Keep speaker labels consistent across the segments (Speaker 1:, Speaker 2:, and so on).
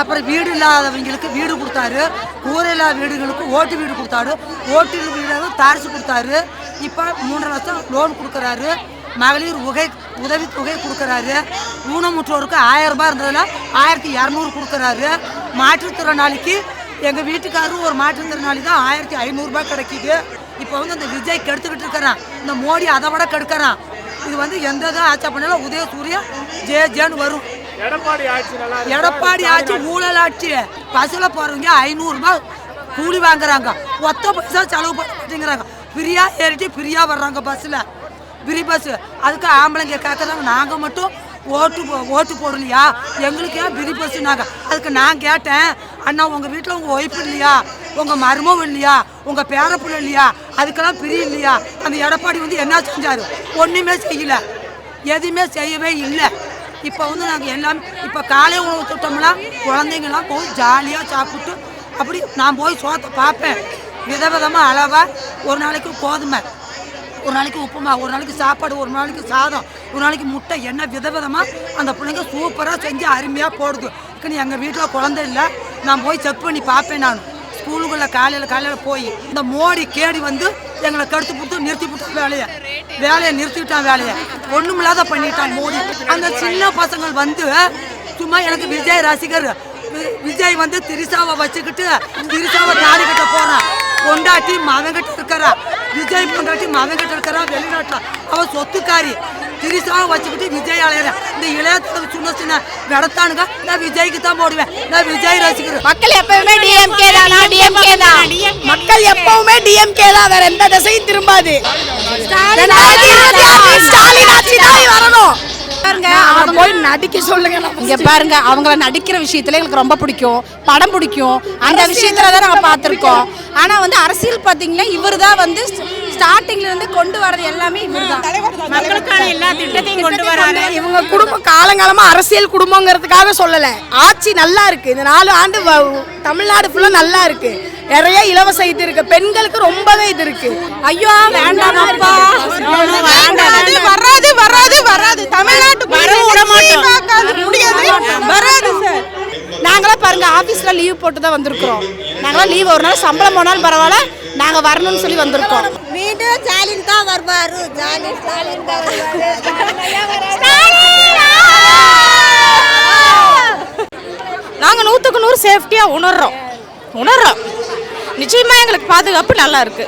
Speaker 1: அப்புறம் வீடு இல்லாதவங்களுக்கு வீடு கொடுத்தாரு. கூரை இல்லாத வீடுகளுக்கு ஓட்டு வீடு கொடுத்தாரு. ஓட்டு வீடு தாரிசு கொடுத்தாரு. இப்போ மூன்று லட்சம் லோன் கொடுக்குறாரு. மகளிர் உகை உதவி தொகை கொடுக்குறாரு. ஊனமுற்றோருக்கு ஆயிரம் ரூபாய் இருந்ததில் ஆயிரத்தி இரநூறு கொடுக்குறாரு. மாற்றுத்திறனாளிக்கு எங்கள் வீட்டுக்காரரும் ஒரு மாற்றுத்திறனாளி தான் ஆயிரத்தி ஐநூறுரூபா கிடைக்கிது. இப்போ வந்து அந்த விஜய் கெடுத்துக்கிட்டு இருக்கிறான். இந்த மோடி அதை விட கெடுக்கிறான். இது வந்து எந்த இதாக ஆச்சா பண்ணாலும் உதயசூரியா ஜே ஜேன்னு வரும்.
Speaker 2: எடப்பாடி ஆட்சி
Speaker 1: ஊழல் ஆட்சி பஸ்ஸில் போகிறவங்க ஐநூறுரூபா கூலி வாங்குறாங்க. ஒத்த பைசா செலவு பண்ண மாட்டேங்கிறாங்க. ஃப்ரீயா ஏறிட்டு ஃப்ரீயா வர்றாங்க பஸ்ஸில் ஃப்ரீ பஸ். அதுக்கு ஆம்பளைங்க கேட்குறாங்க நாங்கள் மட்டும் ஓட்டு ஓட்டு போடலையா? எங்களுக்கு ஏன் ஃப்ரீ பஸ்ஸுனாங்க அதுக்கு நான் கேட்டேன். அண்ணா உங்கள் வீட்டில் உங்கள் ஒய்ஃப் இல்லையா? உங்கள் மருமகம் இல்லையா? உங்கள் பேரப்புள்ள இல்லையா? அதுக்கெல்லாம் ஃப்ரீ இல்லையா? அந்த எடப்பாடி வந்து என்ன செஞ்சார்? ஒன்றுமே செய்யல. எதுவுமே செய்யவே இல்லை. இப்போ வந்து நாங்கள் எல்லாம் இப்போ காலை உணவு திட்டம்லாம் குழந்தைங்கலாம் போய் ஜாலியாக சாப்பிட்டு அப்படி நான் போய் சோத்தை பார்ப்பேன். விதவிதமாக அளவாக ஒரு நாளைக்கு கோதுமை ஒரு நாளைக்கு உப்புமா ஒரு நாளைக்கு சாப்பாடு ஒரு நாளைக்கு சாதம் ஒரு நாளைக்கு முட்டை என்ன விதவிதமாக அந்த பிள்ளைங்க சூப்பராக செஞ்சு அருமையாக போடுது. எங்கள் வீட்டில் குழந்தை இல்லை. நான் போய் செக் பண்ணி பார்ப்பேன் நான். ஸ்கூலுக்குள்ள காலையில் காலையில் போய் இந்த மோடி கேடி வந்து எங்களை கடுத்து கொடுத்து நிறுத்தி கொடுத்து வேலையை. வேலையை நிறுத்திவிட்டான் வேலையை. ஒன்றுமில்லாத பண்ணிட்டான் மோடி. அந்த சின்ன பசங்கள் வந்து சும்மா எனக்கு விஜய் ரசிகர் வி- விஜய் வந்து திரிசாவை வச்சுக்கிட்டு திரிசாவை தாடி போகிறான் போறான். பொண்டாட்டி கிட்ட இருக்கிறா. விஜய் பொண்டாட்டி கிட்ட இருக்கிறா. வெளிநாட்டில். அவன் சொத்துக்காரி. திரிசாவை வச்சுக்கிட்டு விஜய் அலையிற இந்த இளையத்துல சின்ன சின்ன நடத்தானுங்க நான் விஜய்க்கு தான் போடுவேன். நான் விஜய் ரசிகர்.
Speaker 3: மக்கள் எப்பவுமே டிஎம்கே தானா டிஎம்கே தான். மக்கள் எப்பவுமே டிஎம்கே தான். வேற எந்த திசையும் திரும்பாது. ஸ்டாலின் ஆட்சி தான். வரணும். பாருங்க. போய் நடிக்க சொல்லுங்க இங்க பாருங்க. அவங்கள நடிக்கிற விஷயத்துல எங்களுக்கு ரொம்ப பிடிக்கும். படம் பிடிக்கும். அந்த விஷயத்துல தான் நாங்க பார்த்திருக்கோம். ஆனா வந்து அரசியல் பாத்தீங்கன்னா இவர் தான் வந்து ஸ்டார்டிங்ல இருந்து கொண்டு வரது எல்லாமே
Speaker 4: மக்களுக்கான எல்லா திட்டத்தையும் கொண்டு வராரு
Speaker 3: இவங்க குடும்பம் காலங்காலமா அரசியல் குடும்பங்கிறதுக்காக சொல்லல. ஆட்சி நல்லா இருக்கு. இந்த நாலு ஆண்டு வ- தமிழ்நாடு ஃபுல்லா நல்லா இருக்கு. நிறைய இலவச இது இருக்கு. பெண்களுக்கு ரொம்பவே இது இருக்கு. ஐயோ வேண்டாம்
Speaker 4: வராது வராது வராது வராது. தமிழ்நாட்டு
Speaker 3: வரவும் விட மாட்டோம்.
Speaker 4: பார்க்காது. முடியாது. வராது சார்.
Speaker 3: நாங்களாம் பாருங்க ஆபீஸ்ல லீவ் போட்டு தான் வந்திருக்கிறோம். நாங்களாம் லீவ் ஒரு நாள் சம்பளம் போனாலும் பரவாயில்ல நாங்க வரணும்னு சொல்லி வந்திருக்கோம்.
Speaker 5: மீண்டும் ஸ்டாலின் தான் வருவாரு. ஸ்டாலின் ஸ்டாலின் தான்
Speaker 4: நாங்க நூத்துக்கு நூறு சேஃப்டியா உணர்றோம். உணர்றோம். நிச்சயமா எங்களுக்கு பாதுகாப்பு நல்லா இருக்கு.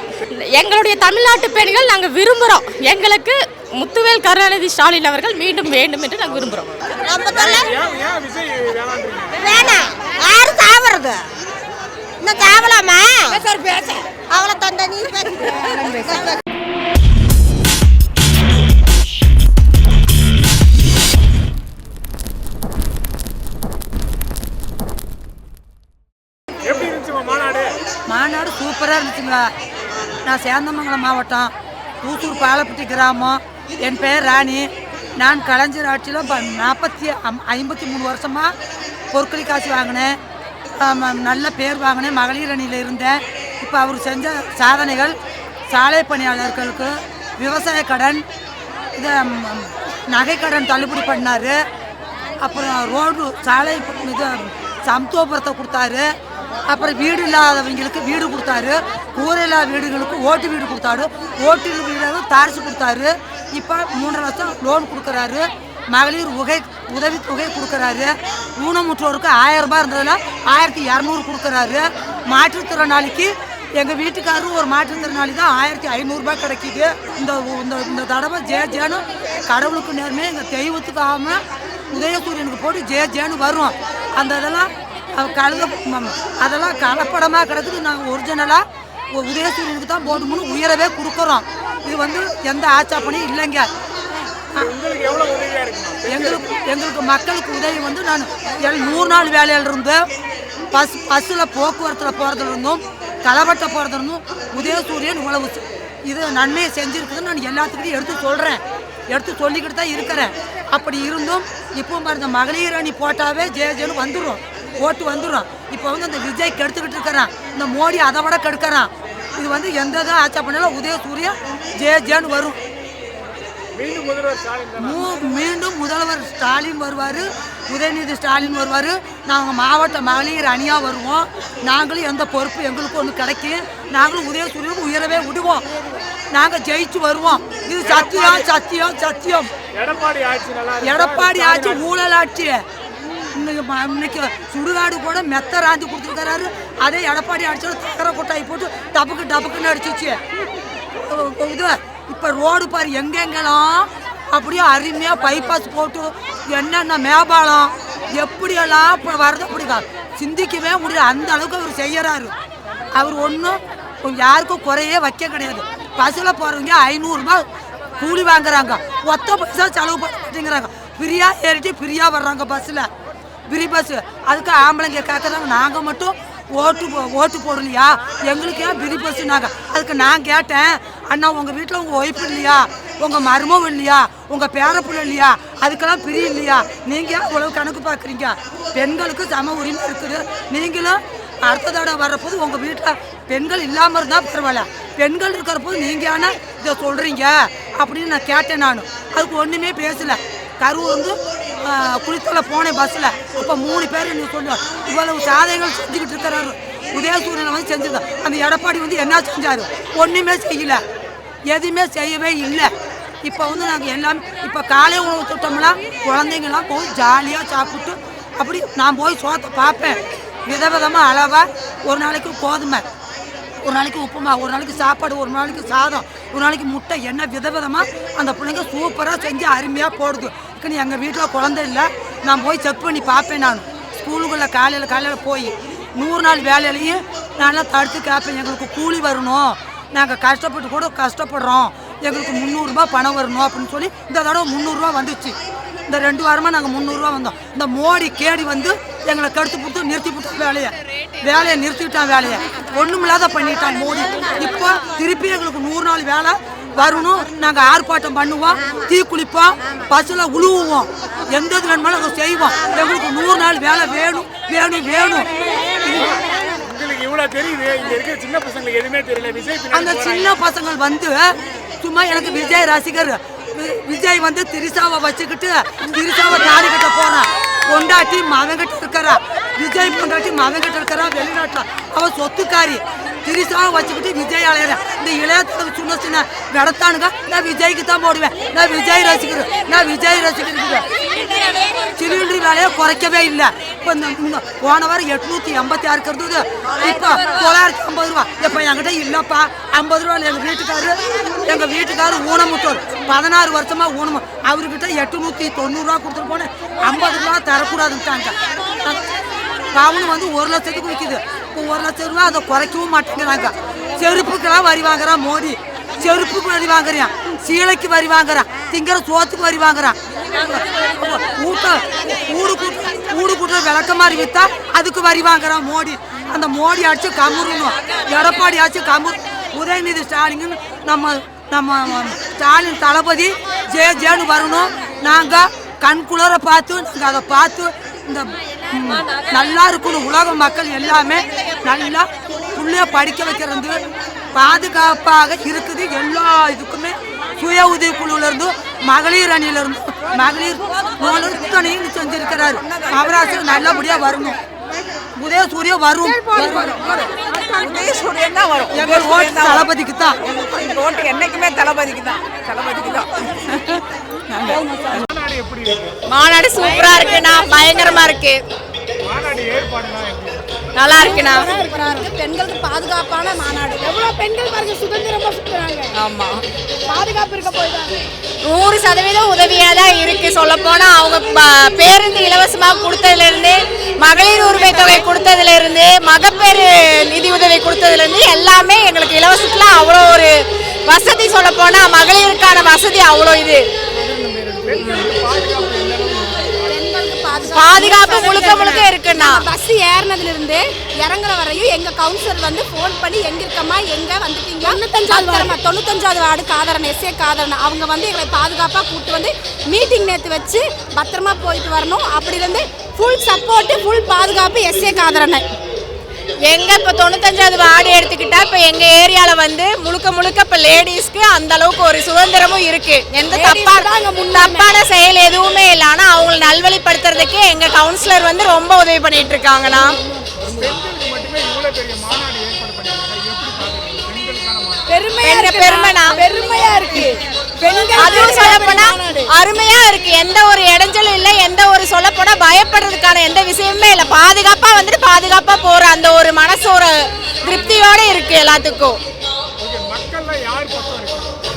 Speaker 4: எங்களுடைய தமிழ்நாட்டு பெண்கள் நாங்க விரும்புறோம். எங்களுக்கு முத்துவேல் கருணாநிதி ஸ்டாலின் அவர்கள் மீண்டும் வேண்டும் என்று நாங்க விரும்புறோம்
Speaker 5: நம்ம தொல்லை
Speaker 2: ஏன் ஏன் விஜய் வேணான்றீங்க
Speaker 5: வேணாம் யாரு சாவறது இன்னும் சாவலாமா பேச. அவளை தந்த நீ பேச.
Speaker 2: மாநாடு?
Speaker 1: மாநாடு சூப்பராக இருந்துச்சுங்க நான் சேந்தமங்கலம் மாவட்டம் தூத்தூர் பாலப்பட்டி கிராமம். என் பெயர் ராணி. நான் கலைஞர் ஆட்சியில் நாற்பத்தி ஐம்பத்தி மூணு வருஷமாக பொற்களி காசு வாங்கினேன். நல்ல பேர் வாங்கினேன். மகளிர் அணியில் இருந்தேன். இப்போ அவர் செஞ்ச சாதனைகள் சாலை பணியாளர்களுக்கு விவசாய கடன் இது நகைக்கடன் தள்ளுபடி பண்ணார். அப்புறம் ரோடு சாலை இது சமத்துவபுரத்தை கொடுத்தாரு. அப்புறம் வீடு இல்லாதவங்களுக்கு வீடு கொடுத்தாரு. ஊர் இல்லாத வீடுகளுக்கு ஓட்டு வீடு கொடுத்தாரு. ஓட்டு வீடு தாரிசு கொடுத்தாரு. இப்போ மூன்று லட்சம் லோன் கொடுக்குறாரு. மகளிர் உகை உதவி தொகை கொடுக்குறாரு. ஊனமுற்றோருக்கு ஆயிரம் ரூபாய் இருந்ததில் ஆயிரத்தி இரநூறு கொடுக்குறாரு. மாற்றுத்திறனாளிக்கு எங்கள் வீட்டுக்காரரும் ஒரு மாற்றுத்திறனாளி தான் ஆயிரத்தி ஐநூறுரூபா கிடைக்கிது. இந்த இந்த இந்த தடவை ஜே ஜேனு கடவுளுக்கு நேர்மையாக எங்கள் தெய்வத்துக்காம உதயசூரியனுக்கு போட்டு ஜே ஜேன்னு வரும் அந்த இதெல்லாம் அவ கழுத அதெல்லாம் கலப்படமாக கிடக்குது. நாங்கள் ஒரிஜினலாக உதயசூரியனுக்கு தான் போட்டுமுன்னு உயரவே கொடுக்குறோம். இது வந்து எந்த ஆச்சாப்பனையும் இல்லைங்க. எங்களுக்கு எங்களுக்கு மக்களுக்கு உதவி வந்து நான் நூறு நாள் வேலையில் இருந்து பஸ் பஸ்ஸில் போக்குவரத்தில் போகிறதுல இருந்தும் களவட்ட போகிறதுல இருந்தும் உதயசூரியன் உழவு. இது நன்மையை செஞ்சுருக்குதுன்னு நான் எல்லாத்துக்கிட்டையும் எடுத்து சொல்கிறேன் எடுத்து சொல்லிக்கிட்டு தான் இருக்கிறேன். அப்படி இருந்தும் இப்போ பாருங்க மகளிர் அணி போட்டாவே ஜே ஜேன்னு வந்துடும் ஓட்டு வந்துடும் இப்போ வந்து அந்த விஜய் கெடுத்துக்கிட்டு இருக்கிறான். இந்த மோடி அதை விட கெடுக்கிறான். இது வந்து எந்த இதாக ஆச்சா பண்ணாலும் உதயசூரியா ஜே ஜேன்னு வரும்.
Speaker 2: மீண்டும் முதல்வர் ஸ்டாலின்
Speaker 1: வருவார். உதயநிதி ஸ்டாலின் வருவார். நாங்கள் மாவட்ட மகளிர் அணியாக வருவோம். நாங்களும் எந்த பொறுப்பு எங்களுக்கு ஒன்று கிடைக்கும் நாங்களும் உதயசூரியன் உயரவே விடுவோம். நாங்கள் ஜெயிச்சு வருவோம். இது சத்தியம் சத்தியம் சத்தியம்.
Speaker 2: எடப்பாடி ஆட்சி
Speaker 1: ஊழல் ஆட்சி இன்னைக்கு இன்னைக்கு சுடுகாடு கூட மெத்த ராந்தி கொடுத்துருக்காரு அதே எடப்பாடி ஆட்சியில் தகர கொட்டாய் போட்டு டபுக்கு டபுக்குன்னு அடிச்சிச்சு. இது இப்போ ரோடு பாரு எங்கெங்கெல்லாம் அப்படியே அருமையாக பைபாஸ் போட்டு என்னென்ன மேம்பாலம் எப்படியெல்லாம் இப்போ வரது அப்படிக்கா. சிந்திக்கவே முடியல. அந்த அளவுக்கு அவர் செய்யறாரு. அவர் ஒன்றும் யாருக்கும் குறையே வைக்க கிடையாது. பஸ்ஸில் போகிறவங்க ஐநூறுரூபா கூலி வாங்குறாங்க. ஒத்த பைசா செலவு பண்ண மாட்டேங்கிறாங்க ஃப்ரீயாக ஏறிட்டு ஃப்ரீயாக வர்றாங்க பஸ்ஸில் ஃப்ரீ பஸ்ஸு அதுக்கு ஆம்பளைங்க கேட்குறாங்க நாங்கள் மட்டும் ஓட்டு போ- ஓட்டு போடலையா? எங்களுக்கு ஏன் ஃப்ரீ பஸ்ஸுனாங்க அதுக்கு நான் கேட்டேன் அண்ணா உங்கள் வீட்டில் உங்கள் ஒய்ஃப் இல்லையா? உங்கள் மருமகம் இல்லையா? உங்கள் பேரப்புள்ள இல்லையா? அதுக்கெல்லாம் பிரி இல்லையா? நீங்கள் ஏன் இவ்வளவு கணக்கு பார்க்குறீங்க? பெண்களுக்கு சம உரிமை இருக்குது. நீங்களும் அடுத்த தடவை வர்றப்போது உங்கள் வீட்டில் பெண்கள் இல்லாமல் இருந்தால் பரவாயில்ல. பெண்கள் இருக்கிற போது நீங்கள் ஆனால் இதை சொல்கிறீங்க அப்படின்னு நான் கேட்டேன் நான். அதுக்கு ஒன்றுமே பேசலை. கரூர் வந்து குளித்தல போனேன் பஸ்ஸில் அப்போ மூணு பேர் நீ சொல்லுவார் இவ்வளவு சாதனைகள் செஞ்சுக்கிட்டு இருக்கிறாரு. உதயசூரியனை வந்து செஞ்சிருக்கார் அந்த எடப்பாடி வந்து என்ன செஞ்சார்? ஒன்றுமே செய்யல. எதுவுமே செய்யவே இல்லை. இப்போ வந்து நாங்கள் எல்லாம் இப்போ காலை உணவு திட்டம்லாம் குழந்தைங்களாம் போய் ஜாலியாக சாப்பிட்டு அப்படி நான் போய் சோத்தை பார்ப்பேன். விதவிதமாக அளவாக ஒரு நாளைக்கு கோதுமை ஒரு நாளைக்கு உப்புமா ஒரு நாளைக்கு சாப்பாடு ஒரு நாளைக்கு சாதம் ஒரு நாளைக்கு முட்டை என்ன விதவிதமாக அந்த பிள்ளைங்க சூப்பராக செஞ்சு அருமையாக போடுது. இதுக்குன்னு எங்கள் வீட்டில் குழந்தை இல்லை நான் போய் செக் பண்ணி பார்ப்பேன் நான். ஸ்கூலுக்குள்ளே காலையில் காலையில் போய் நூறு நாள் வேலையிலையும் நான்லாம் தடுத்து கேட்பேன் எங்களுக்கு கூலி வரணும். நாங்கள் கஷ்டப்பட்டு கூட கஷ்டப்படுறோம். எங்களுக்கு முந்நூறுரூபா பணம் வரணும் அப்படின்னு சொல்லி இந்த தடவை முந்நூறுரூவா வந்துச்சு. இந்த ரெண்டு வாரமாக நாங்கள் முந்நூறுரூவா வந்தோம். இந்த மோடி கேடி வந்து எங்களை கடுத்து கொடுத்து நிறுத்தி கொடுத்து வேலையை. வேலையை நிறுத்திவிட்டான் வேலையை. ஒன்றுமில்லாத பண்ணிட்டான் மோடி இப்போ திருப்பி எங்களுக்கு நூறு நாள் வேலை வரணும். நாங்கள் ஆர்ப்பாட்டம் பண்ணுவோம் தீ குளிப்போம் பஸ்ஸில் உழுவுவோம். எந்த இது வேணுமாலும் நாங்கள் செய்வோம். எங்களுக்கு நூறு நாள் வேலை வேணும் வேணும் வேணும். அந்த. சின்ன பசங்கள் வந்து சும்மா எனக்கு விஜய் ரசிகர் விஜய் வந்து திரிசாவை வச்சுக்கிட்டு திரிசாவை தாடி கட்ட போறான். பொண்டாட்டி மகன்கிட்ட இருக்கிறா. விஜய் பொண்டாட்டி மகன்கிட்ட இருக்கிறா வெளிநாட்டில். அவன் சொத்துக்காரி. திரிசாவை வச்சுக்கிட்டு விஜய் அலையிற. இந்த இளையத்துல சின்ன சின்ன நடத்தானுங்க நான் விஜய்க்கு தான் போடுவேன். நான் விஜய் ரசிக்கிறேன் நான் விஜய் ரசிக்கிறேன் சிலிண்டர் விலையை குறைக்கவே இல்லை. இப்போ இந்த போன வாரம் எட்நூத்தி எண்பத்தி ஆறுக்கு இருந்தது இப்போ தொள்ளாயிரத்தி ஐம்பது ரூபா. இப்போ என்கிட்ட இல்லைப்பா. ஐம்பது ரூபா எங்கள் வீட்டுக்காரு. எங்கள் வீட்டுக்காரு ஊனமுட்டோர் பதினாறு வருஷமாக ஊனம் அவர்கிட்ட எட்நூற்றி தொண்ணூறுரூவா கொடுத்துட்டு போனேன். ஐம்பது ரூபா தரக்கூடாதுன்ட்டாங்க. பவுன் வந்து ஒரு லட்சத்துக்கு விற்கிது இப்போ ஒரு லட்சம் ரூபா அதை குறைக்கவும் மாட்டேங்கிறாங்க. செருப்புக்கெல்லாம் வரி வாங்குறான் மோடி. செருப்புக்கு வரி வாங்குறான். சீலைக்கு வரி வாங்குறான். திங்கிற சோத்துக்கு வரி வாங்குறான். ஊட்ட ஊடு கூட்டு ஊடு கூட்டுற விளக்க மாதிரி விற்றா அதுக்கு வரி வாங்குறான் மோடி. அந்த மோடி ஆச்சு கமுறணும். எடப்பாடி ஆச்சு கமுர் உதயநிதி ஸ்டாலின் நம்ம நம்ம ஸ்டாலின் தளபதி ஜே ஜேன்னு வரணும். நாங்கள் கண்குளரை பார்த்து நாங்கள் அதை பார்த்து இந்த நல்லா இருக்கணும் உலக மக்கள் எல்லாமே நல்லா புள்ளைய படிக்க வைக்கிறது பாதுகாப்பாக இருக்குது எல்லா இதுக்குமே. சுய உதவி குழுல மகளிர் அணியில மகளிர் இத்தனையும் செஞ்சிருக்கிறார். அவராசம் நல்லபடியாக வரணும். உதயசூரிய வரும்.
Speaker 6: உதயசூரியன் தான் வரும்.
Speaker 1: எங்கள் ஓட்டு தளபதிக்கு தான்
Speaker 6: இந்த ஓட்டு என்னைக்குமே தளபதிக்கு தான் தளபதிக்கு தான்
Speaker 2: மாநாடு எப்படி இருக்கு?
Speaker 4: மாநாடு சூப்பரா இருக்குண்ணா பயங்கரமா இருக்கு.
Speaker 2: மாநாடு இருக்கு?
Speaker 4: நல்லா இருக்குண்ணா
Speaker 3: பெண்களுக்கு பாதுகாப்பான மாநாடு. எவ்வளவு பெண்கள் பாருங்க சுதந்திரமா சுத்துறாங்க.
Speaker 4: ஆமா.
Speaker 3: பாதுகாப்பு இருக்க போயிட்டாங்க
Speaker 4: நூறு சதவீதம் உதவியா தான் இருக்கு. சொல்ல போனா அவங்க பேருந்து இலவசமா கொடுத்ததுல இருந்து மகளிர் உரிமை தொகை கொடுத்ததுல இருந்து மகப்பேறு நிதி உதவி கொடுத்ததுல இருந்து எல்லாமே எங்களுக்கு இலவசத்துல அவ்வளோ ஒரு வசதி சொல்ல போனா மகளிருக்கான வசதி அவ்வளோ இது. பாதுகாப்பு முழுக்க முழுக்க இருக்குண்ணா.
Speaker 3: பஸ் ஏறினதுல இருந்து இறங்குற வரையும் எங்க கவுன்சிலர் வந்து ஃபோன் பண்ணி எங்க இருக்கமா எங்க வந்துட்டீங்க? தொண்ணூத்தஞ்சாவது தொண்ணூத்தஞ்சாவது வார்டு காதரன் எஸ்ஏ காதரன் அவங்க வந்து எங்களை பாதுகாப்பா கூட்டு வந்து மீட்டிங் நேத்து வச்சு பத்திரமா போயிட்டு வரணும். அப்படி இருந்து ஃபுல் சப்போர்ட் ஃபுல் பாதுகாப்பு எஸ்ஏ காதரனை.
Speaker 7: எங்க இப்ப தொண்ணூத்தஞ்சாவது வார்டு எடுத்துக்கிட்டா இப்ப எங்க ஏரியால வந்து முழுக்க முழுக்க இப்ப லேடிஸ்க்கு அந்த அளவுக்கு ஒரு சுதந்திரமும் இருக்கு. எந்த தப்பான தப்பான செயல் எதுவுமே இல்லை. ஆனா அவங்களை நல்வழிப்படுத்துறதுக்கு எங்க கவுன்சிலர் வந்து ரொம்ப உதவி பண்ணிட்டு இருக்காங்கண்ணா
Speaker 3: பெருமையா.
Speaker 7: பெருமைண்ணா.
Speaker 3: பெருமையா இருக்கு.
Speaker 7: அதுவும் சொல்லப்போனா அருமையா இருக்கு. எந்த ஒரு இடைஞ்சலும் இல்ல எந்த ஒரு சொல்லப்போனா பயப்படுறதுக்கான எந்த விஷயமுமே இல்ல. பாதுகாப்பா வந்துட்டு பாதுகாப்பா போற அந்த ஒரு மனசு ஒரு திருப்தியோட இருக்கு எல்லாத்துக்கும்.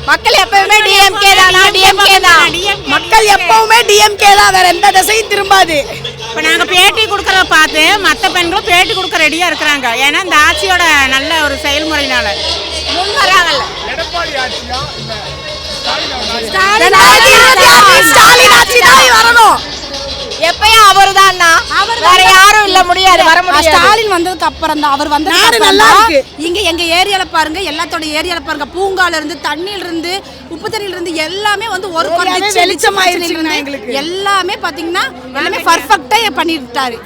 Speaker 7: மக்கள் எப்பவுமே டிஎம்கே தானா டிஎம்கே தான்.
Speaker 3: மக்கள் எப்பவுமே டிஎம்கே தான். வேற எந்த திசையும் திரும்பாது.
Speaker 8: இப்போ நாங்கள் பேட்டி கொடுக்குறத பார்த்து மற்ற பெண்களும் பேட்டி கொடுக்க ரெடியாக இருக்கிறாங்க. ஏன்னா இந்த ஆட்சியோட நல்ல ஒரு செயல்முறையினால.
Speaker 7: முன் வராங்கல்ல.
Speaker 3: ரெண்டாயிரத்தி இருபத்தி ஆறு ஸ்டாலின் ஆட்சி தான். வரணும்.
Speaker 7: எப்பயும் அவரு வேற யாரும் இல்ல முடியாது வர முடியாது.
Speaker 9: ஸ்டாலின் வந்ததுக்கு அப்புறம் தான் அவர்
Speaker 3: நல்லா இருக்கு.
Speaker 9: இங்க எங்க ஏரியால பாருங்க எல்லாத்தோட ஏரியால பாருங்க. பூங்கால இருந்து தண்ணியில இருந்து உப்பு தண்ணியில இருந்து எல்லாமே வந்து ஒரு
Speaker 3: ஏரியாவே
Speaker 9: குறைஞ்சு செ-
Speaker 3: வெளிச்சமாயிருச்சுங்கண்ணா
Speaker 9: இருந்து
Speaker 3: எங்களுக்கு.
Speaker 9: எல்லாமே பாத்தீங்கன்னா எல்லாமே பர்ஃபெக்ட்டா பண்ணிட்டாரு.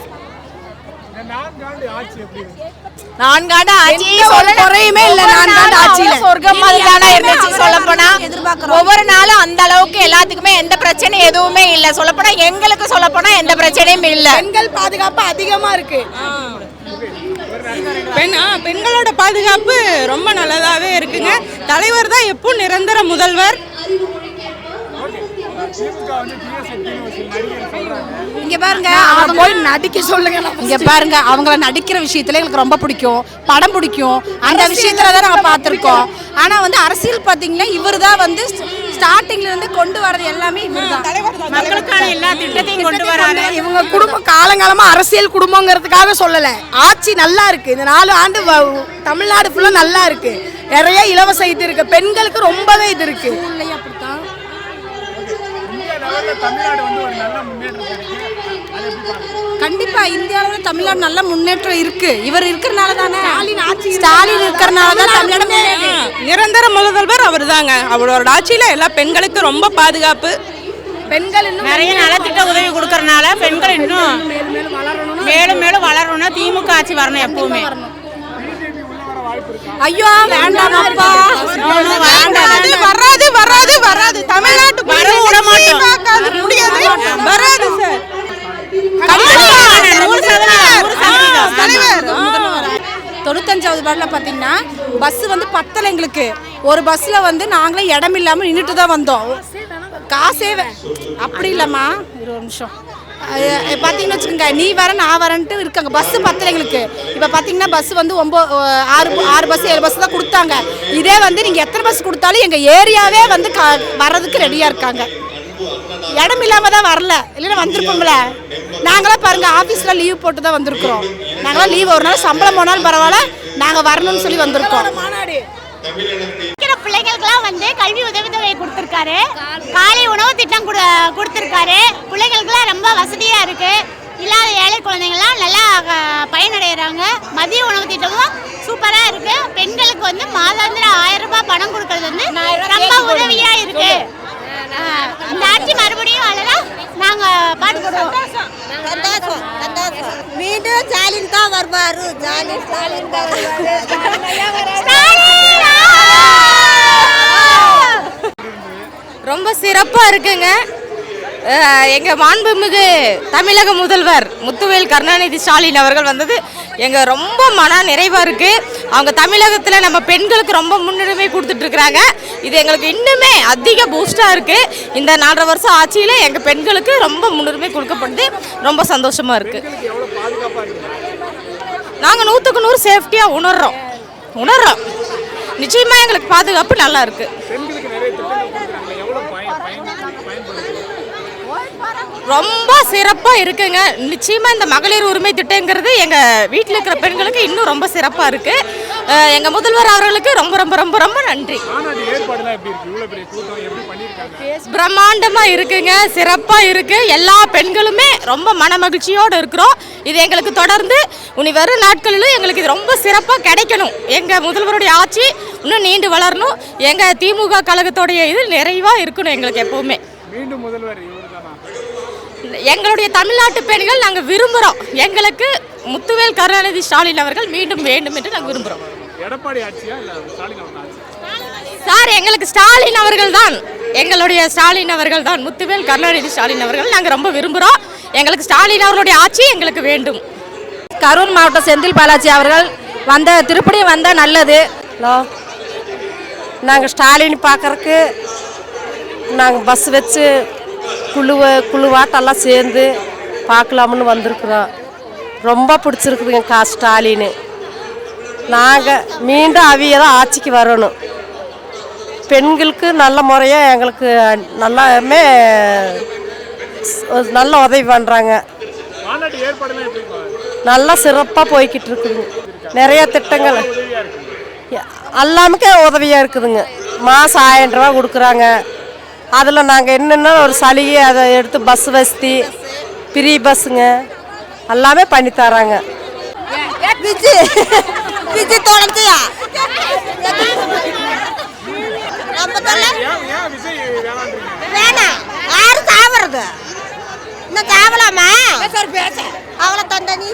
Speaker 2: நான்காண்டு ஆட்சி
Speaker 7: சொல்லணும்.
Speaker 3: குறையுமே இல்ல
Speaker 7: ஒவ்வொரு
Speaker 3: நான்காண்டு
Speaker 7: நாளும்
Speaker 3: ஆட்சியில.
Speaker 7: சொர்க்கம் மாதிரி தானே இருந்துச்சு சொல்லப்போனா?
Speaker 9: எதிர்பார்க்கிறோம்.
Speaker 7: ஒவ்வொரு நாளும் அந்த அளவுக்கு எல்லாத்துக்குமே எந்த பிரச்சனையும் எதுவுமே இல்ல. சொல்லப்போனா எங்களுக்கு சொல்லப்போனா எந்த பிரச்சனையும் இல்ல.
Speaker 3: பெண்கள் பாதுகாப்பு அதிகமா இருக்கு.
Speaker 8: பெண் பெண்களோட பாதுகாப்பு ரொம்ப நல்லதாகவே இருக்குங்க. தலைவர் தான் எப்போ நிரந்தர முதல்வர்.
Speaker 9: இங்க பாருங்க அவங்க
Speaker 3: போய் நடிக்க சொல்லுங்க
Speaker 9: இங்க பாருங்க அவங்கள நடிக்கிற விஷயத்துல எங்களுக்கு ரொம்ப பிடிக்கும். படம் பிடிக்கும். அந்த விஷயத்துல தான் நாங்க பார்த்திருக்கோம். ஆனா வந்து அரசியல் பாத்தீங்கன்னா இவர் தான் வந்து ஸ்டார்டிங்ல இருந்து கொண்டு வரது எல்லாமே இவர் தான்
Speaker 8: மக்களுக்கான எல்லா திட்டத்தையும் கொண்டு வராரு.
Speaker 3: இவங்க குடும்பம் காலங்காலமா அரசியல் குடும்பங்கிறதுக்காக சொல்லல. ஆட்சி நல்லா இருக்கு. இந்த நாலு ஆண்டு வ- தமிழ்நாடு ஃபுல்லா நல்லா இருக்கு. நிறைய இலவச இது இருக்கு. பெண்களுக்கு ரொம்பவே இது இருக்கு.
Speaker 2: தமிழ்நாடு வந்து ஒரு நல்ல முன்னேற்றம்
Speaker 9: கண்டிப்பா இந்தியாவுல தமிழ்நாடு நல்ல முன்னேற்றம் இருக்கு. இவர் இருக்கிறனால தானே? ஸ்டாலின் இருக்கிறனால தான் தமிழ்நாடு
Speaker 8: நிரந்தர முதல்வர் அவர் தாங்க அவரோட ஆட்சியில் எல்லா பெண்களுக்கும் ரொம்ப பாதுகாப்பு.
Speaker 3: பெண்கள் இன்னும்
Speaker 8: நிறைய நலத்திட்ட உதவி கொடுக்கறனால பெண்கள் இன்னும் மேலும் மேலும் வளரணும்னா திமுக ஆட்சி வரணும் எப்பவுமே.
Speaker 9: ஐயோ வேண்டாம் அப்பா.
Speaker 8: வராது வராது வராது வராது. தமிழ்நாட்டு வர விட மாட்டோம். முடியாது. வராது சார்.
Speaker 9: தொண்ணூத்தஞ்சாவது வார்டில் பார்த்தீங்கன்னா பஸ் வந்து பத்தலை எங்களுக்கு. ஒரு பஸ்ஸில் வந்து நாங்களே இடம் இல்லாமல் நின்றுட்டு தான் வந்தோம். காசே அப்படி இல்லைம்மா. இரு ஒரு நிமிஷம் பார்த்தீங்கன்னு வச்சுக்கோங்க நீ வர நான் வரேன்ட்டு இருக்காங்க. பஸ்ஸு பத்தலை எங்களுக்கு. இப்போ பார்த்தீங்கன்னா பஸ் வந்து ஒம்போ ஆறு ஆறு பஸ் ஏழு பஸ் தான் கொடுத்தாங்க. இதே வந்து நீங்கள் எத்தனை பஸ் கொடுத்தாலும் எங்கள் ஏரியாவே வந்து க வர்றதுக்கு ரெடியாக இருக்காங்க. இடம் இல்லாம தான் வரல. இல்லைன்னா வந்திருப்போம்ல. நாங்களாம் பாருங்க ஆஃபீஸில் லீவ் போட்டு தான் வந்திருக்கிறோம். நாங்களாம் லீவ் ஒரு நாள் சம்பளம் போனாலும் பரவாயில்ல நாங்கள் வரணும்னு சொல்லி வந்திருக்கோம்.
Speaker 3: மாநாடு
Speaker 10: இருக்கிற பிள்ளைங்களுக்குலாம் வந்து கல்வி உதவித்தொகை கொடுத்துருக்காரு. காலை உணவு திட்டம் கொடு கொடுத்துருக்காரு. பிள்ளைங்களுக்குலாம் ரொம்ப வசதியா இருக்கு. இல்லாத ஏழை குழந்தைங்கள்லாம் நல்லா பயனடைகிறாங்க மதிய உணவு திட்டமும் சூப்பரா இருக்கு. பெண்களுக்கு வந்து மாதாந்திர ஆயிரம் ரூபாய் பணம் கொடுக்கறது வந்து ரொம்ப உதவியா இருக்கு. ஆட்சி மறுபடியும் வரலாம் நாங்க
Speaker 5: சந்தோஷம். சந்தோஷம். மீண்டும் ஸ்டாலின் தான் வருவாரு. ஸ்டாலின் ஸ்டாலின் தான்
Speaker 4: ரொம்ப சிறப்பாக இருக்குங்க. அஹ் எங்க மாண்புமிகு தமிழக முதல்வர் முத்துவேல் கருணாநிதி ஸ்டாலின் அவர்கள் வந்தது. எங்க ரொம்ப மன நிறைவா இருக்கு. அவங்க தமிழகத்துல நம்ம பெண்களுக்கு ரொம்ப முன்னுரிமை கொடுத்துட்டு இருக்காங்க இது எங்களுக்கு இன்னுமே அதிக பூஸ்டா இருக்கு. இந்த நாலரை வருஷம் ஆட்சியில எங்க பெண்களுக்கு ரொம்ப முன்னுரிமை கொடுக்கப்படுது. ரொம்ப சந்தோஷமா இருக்கு.
Speaker 2: எவ்வளவு பாதுகாப்பா இருக்கு?
Speaker 4: நாங்க நூற்றுக்கு நூறு சேஃப்டியா உணர்றோம். உணர்றோம். நிச்சயமா எங்களுக்கு பாதுகாப்பு நல்லா இருக்கு
Speaker 2: பெண்களுக்கு நிறைய திட்டங்கள் கொடுக்குறாங்க எவ்வளவு பயன் பயன் பயன்படுது
Speaker 4: ரொம்ப சிறப்பாக இருக்குங்க. நிச்சயமா இந்த மகளிர் உரிமை திட்டங்கிறது எங்கள் வீட்டில் இருக்கிற பெண்களுக்கு இன்னும் ரொம்ப சிறப்பாக இருக்கு. அஹ் எங்க முதல்வர் அவர்களுக்கு ரொம்ப ரொம்ப ரொம்ப ரொம்ப நன்றி.
Speaker 2: மாநாடு ஏற்பாடுலாம் எப்படி இருக்கு? இவ்வளவு பெரிய கூட்டம் எப்படி பண்ணிருக்காங்க
Speaker 4: பிரம்மாண்டமா இருக்குங்க. சிறப்பா இருக்கு. எல்லா பெண்களுமே ரொம்ப மன மகிழ்ச்சியோடு இருக்கிறோம். இது எங்களுக்கு தொடர்ந்து இனி வரும் நாட்களிலும் எங்களுக்கு இது ரொம்ப சிறப்பா கிடைக்கணும். எங்க முதல்வருடைய ஆட்சி இன்னும் நீண்டு வளரணும். எங்க திமுக கழகத்துடைய இது நிறைவா இருக்கணும் எங்களுக்கு எப்பவுமே.
Speaker 2: மீண்டும் முதல்வர்
Speaker 4: எங்களுடைய தமிழ்நாட்டு பெண்கள் நாங்கள் விரும்புகிறோம் எங்களுக்கு முத்துவேல் கருணாநிதி ஸ்டாலின் அவர்கள் மீண்டும் வேண்டும் என்று நாங்கள் விரும்புகிறோம்
Speaker 2: எடப்பாடி ஆட்சியா இல்ல ஸ்டாலின் அவர்கள் ஆட்சி?
Speaker 4: சார் எங்களுக்கு ஸ்டாலின் அவர்கள் தான். எங்களுடைய ஸ்டாலின் அவர்கள் தான். முத்துவேல் கருணாநிதி ஸ்டாலின் அவர்கள் நாங்கள் ரொம்ப விரும்புகிறோம் எங்களுக்கு ஸ்டாலின் அவர்களுடைய ஆட்சி எங்களுக்கு வேண்டும்.
Speaker 11: கரூர் மாவட்டம் செந்தில் பாலாஜி அவர்கள் வந்த திருப்படி வந்தால் நல்லது. ஹலோ நாங்கள் ஸ்டாலின் பார்க்கறக்கு நாங்கள் பஸ் வச்சு குழுவ குழுவாட்டெல்லாம் சேர்ந்து பார்க்கலாம்னு வந்திருக்குறோம். ரொம்ப பிடிச்சிருக்குதுங்க கா ஸ்டாலின். நாங்கள் மீண்டும் அவிய தான் ஆட்சிக்கு வரணும். பெண்களுக்கு நல்ல முறையாக எங்களுக்கு நல்லாமே நல்ல உதவி பண்ணுறாங்க? நல்லா சிறப்பாக போய்கிட்டு இருக்குதுங்க நிறைய திட்டங்கள். எல்லாமுக்கே உதவியாக இருக்குதுங்க. மாதம் ஆயிரம் ரூபா கொடுக்குறாங்க. அதில் நாங்கள் என்னென்ன ஒரு சலுகை அதை எடுத்து பஸ் வசதி ஃப்ரீ பஸ்ஸுங்க எல்லாமே பண்ணி தராங்க.
Speaker 5: வேணாம். யாரு சாவறது? இன்னும் சாவலாமா? அவளை தந்த நீ